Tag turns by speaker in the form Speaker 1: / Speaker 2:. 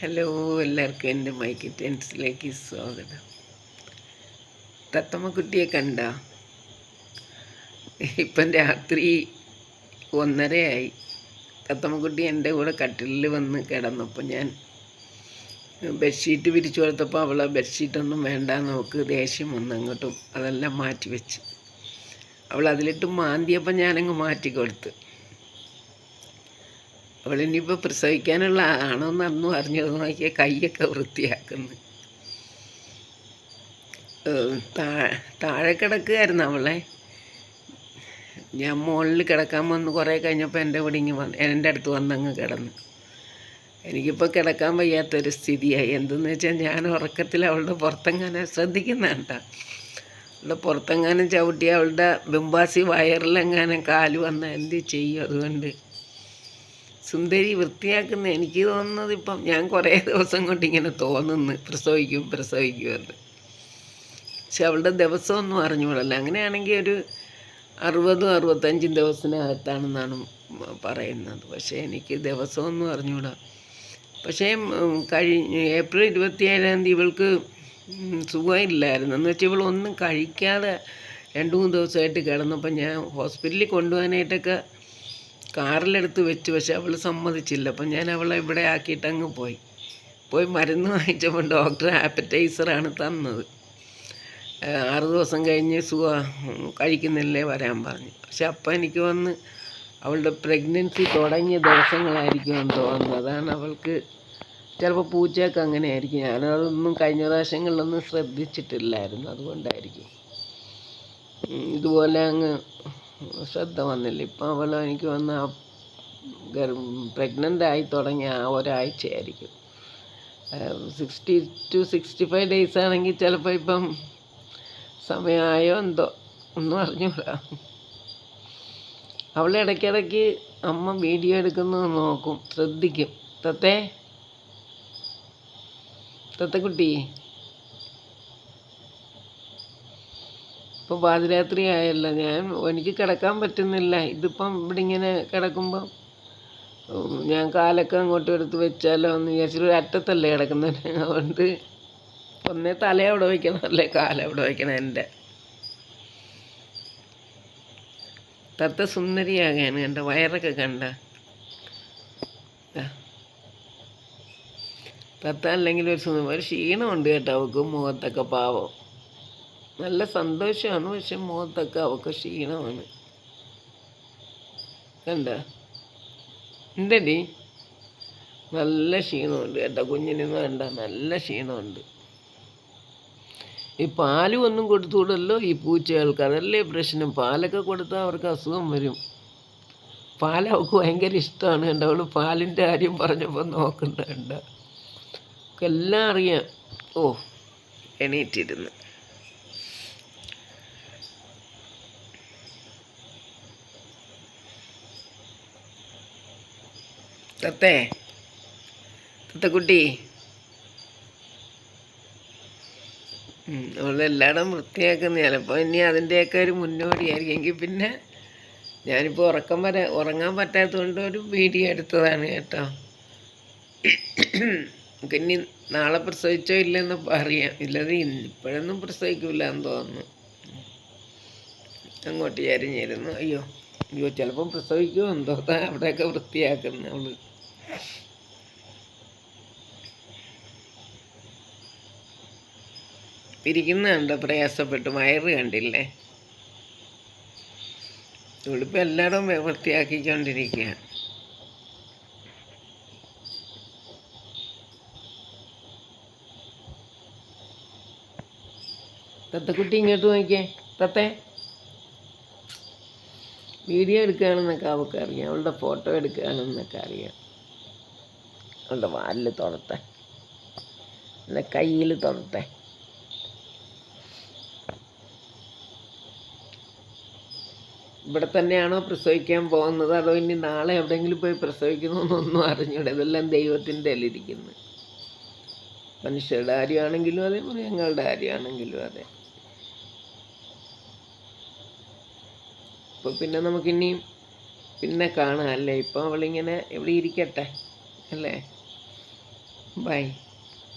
Speaker 1: Hello എല്ലാവർക്കും എന്റെ mic ടെൻസിലേക്ക് സ്വാഗതം. തത്തമ്മക്കുട്ടിയെ കണ്ട? ഇപ്പം രാത്രി ഒന്നരയായി. തത്തമ്മക്കുട്ടി എന്റെ കൂടെ കട്ടിലിൽ വന്ന് കിടന്നപ്പോൾ ഞാൻ ബെഡ്ഷീറ്റ് വിരിച്ചു കൊടുത്തപ്പോൾ അവൾ ആ ബെഡ്ഷീറ്റൊന്നും വേണ്ട നമുക്ക് ദേഷ്യം വന്ന് അങ്ങോട്ടും അതെല്ലാം മാറ്റി വെച്ച് അവൾ അതിലിട്ട് മാന്തിയപ്പോൾ ഞാനങ്ങ് മാറ്റി കൊടുത്ത് അവളിനിയിപ്പോൾ പ്രസവിക്കാനുള്ള ആണോ അന്നും അറിഞ്ഞത് നോക്കിയാൽ കൈയൊക്കെ വൃത്തിയാക്കുന്നു. താഴെ കിടക്കുകയായിരുന്നു അവളെ. ഞാൻ മുകളിൽ കിടക്കാൻ വന്ന് കുറേ കഴിഞ്ഞപ്പോൾ എന്റെ ഇവിടെ ഇങ്ങ് വന്ന് എന്റെ അടുത്ത് വന്നങ്ങ് കിടന്നു. എനിക്കിപ്പോൾ കിടക്കാൻ വയ്യാത്തൊരു സ്ഥിതിയായി. എന്തെന്ന് വെച്ചാൽ ഞാൻ ഉറക്കത്തിൽ അവളുടെ പുറത്തെങ്ങാനും ശ്രദ്ധിക്കുന്നുണ്ട അവളുടെ പുറത്തെങ്ങാനും ചവിട്ടി അവളുടെ ബിംബാസി വയറിലെങ്ങാനും കാൽ വന്നാൽ എന്ത് ചെയ്യും അതുകൊണ്ട്? സുന്ദരി വൃത്തിയാക്കുന്ന എനിക്ക് തോന്നുന്നത് ഇപ്പം ഞാൻ കുറേ ദിവസം കൊണ്ട് ഇങ്ങനെ തോന്നുന്നു. പ്രസവിക്കും പ്രസവിക്കുമെന്ന് പക്ഷെ അവളുടെ ദിവസമൊന്നും അറിഞ്ഞുകൂടല്ല. അങ്ങനെയാണെങ്കിൽ ഒരു അറുപതും അറുപത്തഞ്ചും ദിവസത്തിനകത്താണെന്നാണ് പറയുന്നത്. പക്ഷേ എനിക്ക് ദിവസമൊന്നും അറിഞ്ഞുകൂടാ. പക്ഷേ കഴിഞ്ഞ് ഏപ്രിൽ ഇരുപത്തിയേഴാം തീയതി ഇവൾക്ക് സുഖമില്ലായിരുന്നു. എന്ന് വെച്ചാൽ ഇവളൊന്നും കഴിക്കാതെ രണ്ട് മൂന്ന് ദിവസമായിട്ട് കിടന്നപ്പോൾ ഞാൻ ഹോസ്പിറ്റലിൽ കൊണ്ടുപോകാനായിട്ടൊക്കെ കാറിലെടുത്ത് വെച്ചു പക്ഷെ അവൾ സമ്മതിച്ചില്ല. അപ്പം ഞാൻ അവളെ ഇവിടെ ആക്കിയിട്ട് അങ്ങ് പോയി. പോയി മരുന്ന് വാങ്ങിച്ചപ്പോൾ ഡോക്ടർ ആപ്പറ്റൈസറാണ് തന്നത്. ആറ് ദിവസം കഴിഞ്ഞ് സുഖ കഴിക്കുന്നില്ലേ വരാൻ പറഞ്ഞു. പക്ഷെ അപ്പം എനിക്ക് വന്ന് അവളുടെ പ്രഗ്നൻസി തുടങ്ങിയ ദിവസങ്ങളായിരിക്കും എന്ന് തോന്നുന്നത് അതാണ് അവൾക്ക് ചിലപ്പോൾ പൂച്ചയൊക്കെ അങ്ങനെയായിരിക്കും. ഞാനതൊന്നും കഴിഞ്ഞ പ്രാവശ്യങ്ങളിലൊന്നും ശ്രദ്ധിച്ചിട്ടില്ലായിരുന്നു. അതുകൊണ്ടായിരിക്കും. ഇതുപോലെ അങ്ങ് ശ്രദ്ധ വന്നില്ല. ഇപ്പം അവൾ എനിക്ക് വന്ന പ്രഗ്നന്റ് ആയി തുടങ്ങിയ ആ ഒരാഴ്ചയായിരിക്കും. Sixty two sixty five days ആണെങ്കിൽ ചിലപ്പോൾ ഇപ്പം സമയമായോ എന്തോ ഒന്നും അറിഞ്ഞൂടാ അവൾ ഇടയ്ക്കിടയ്ക്ക് അമ്മ വീഡിയോ എടുക്കുന്നത് നോക്കും. ശ്രദ്ധിക്കും. തത്തേ തത്തക്കുട്ടി ഇപ്പോൾ പാതിരാത്രി ആയല്ലോ ഞാൻ എനിക്ക് കിടക്കാൻ പറ്റുന്നില്ല. ഇതിപ്പം ഇവിടെ ഇങ്ങനെ കിടക്കുമ്പോൾ ഞാൻ കാലൊക്കെ അങ്ങോട്ട് എടുത്ത് വെച്ചാലോ എന്ന് വിചാരിച്ചിട്ട് ഒരു അറ്റത്തല്ലേ കിടക്കുന്നത്. അതുകൊണ്ട് ഒന്നേ തല അവിടെ വയ്ക്കണം അല്ലേ? കാല അവിടെ വയ്ക്കണം എന്റെ. തത്ത സുന്ദരിയാകാണ് എന്റെ വയറൊക്കെ കണ്ട. തത്ത അല്ലെങ്കിൽ ഒരു സുന്ദരി ഒരു ക്ഷീണമുണ്ട് കേട്ടോ അവൾക്ക് മുഖത്തൊക്കെ പാവം. നല്ല സന്തോഷമാണ് പക്ഷെ മുഖത്തൊക്കെ അവൾക്ക് ക്ഷീണമാണ്. കണ്ട? എന്തടി? നല്ല ക്ഷീണമുണ്ട് കേട്ടോ. കുഞ്ഞിനൊന്നും വേണ്ട നല്ല ക്ഷീണമുണ്ട്. ഈ പാലും ഒന്നും കൊടുത്തുകൂടല്ലോ? ഈ പൂച്ചകൾക്ക് അതല്ലേ പ്രശ്നം? പാലൊക്കെ കൊടുത്താൽ അവർക്ക് അസുഖം വരും. പാൽ അവൾക്ക് ഭയങ്കര ഇഷ്ടമാണ് കണ്ട? അവൾ പാലിന്റെ കാര്യം പറഞ്ഞപ്പോൾ നോക്കണ്ട എല്ലാം അറിയാം. ഓ എണീറ്റിരുന്ന്. തത്തേ തത്തക്കുട്ടി. ഉം, അവളെല്ലായിടും വൃത്തിയാക്കുന്ന. ചിലപ്പോൾ ഇനി അതിന്റെയൊക്കെ ഒരു മുന്നോടിയായിരിക്കും. എങ്കിൽ പിന്നെ ഞാനിപ്പോൾ ഉറക്കം വരെ ഉറങ്ങാൻ പറ്റാത്തതുകൊണ്ട് ഒരു വീഡിയോ എടുത്തതാണ് കേട്ടോ. ഇനി നാളെ പ്രസവിച്ചോ ഇല്ലെന്ന് അറിയാം ഇല്ലത് ഇപ്പോഴൊന്നും പ്രസവിക്കില്ല എന്ന് തോന്നുന്നു. അങ്ങോട്ട് ചരിഞ്ഞിരുന്നു. അയ്യോ. അയ്യോ ചിലപ്പം പ്രസവിക്കുമോ എന്തോ അവിടെയൊക്കെ വൃത്തിയാക്കുന്ന അവൾ ഇരിക്കുന്ന കണ്ടോ പ്രയാസപ്പെട്ട്. വയറ് കണ്ടില്ലേ? ഇവിടിപ്പോൾ എല്ലായിടവും വൃത്തിയാക്കിക്കൊണ്ടിരിക്കുക തത്തക്കുട്ടി ഇങ്ങോട്ട് നോക്കിയേ. തത്തേ. വീഡിയോ എടുക്കുകയാണെന്നൊക്കെ അവൾക്ക് അറിയാം അവളുടെ ഫോട്ടോ എടുക്കുകയാണെന്നൊക്കെ അറിയാം. അവളുടെ വാലിൽ തുറത്തെ അല്ല കയ്യിൽ തൊടത്തെ ഇവിടെ തന്നെയാണോ പ്രസവിക്കാൻ പോകുന്നത്? അതോ ഇനി നാളെ എവിടെയെങ്കിലും പോയി പ്രസവിക്കണമെന്നൊന്നും അറിഞ്ഞൂടെ? ഇതെല്ലാം ദൈവത്തിന്റെ അല്ലിരിക്കുന്നത്. മനുഷ്യരുടെ കാര്യമാണെങ്കിലും അതെ മൃഗങ്ങളുടെ കാര്യമാണെങ്കിലും അതെ. അപ്പോൾ പിന്നെ നമുക്കിനിയും പിന്നെ കാണാം അല്ലേ? ഇപ്പം അവളിങ്ങനെ ഇവിടെ ഇരിക്കട്ടെ അല്ലേ? ബൈ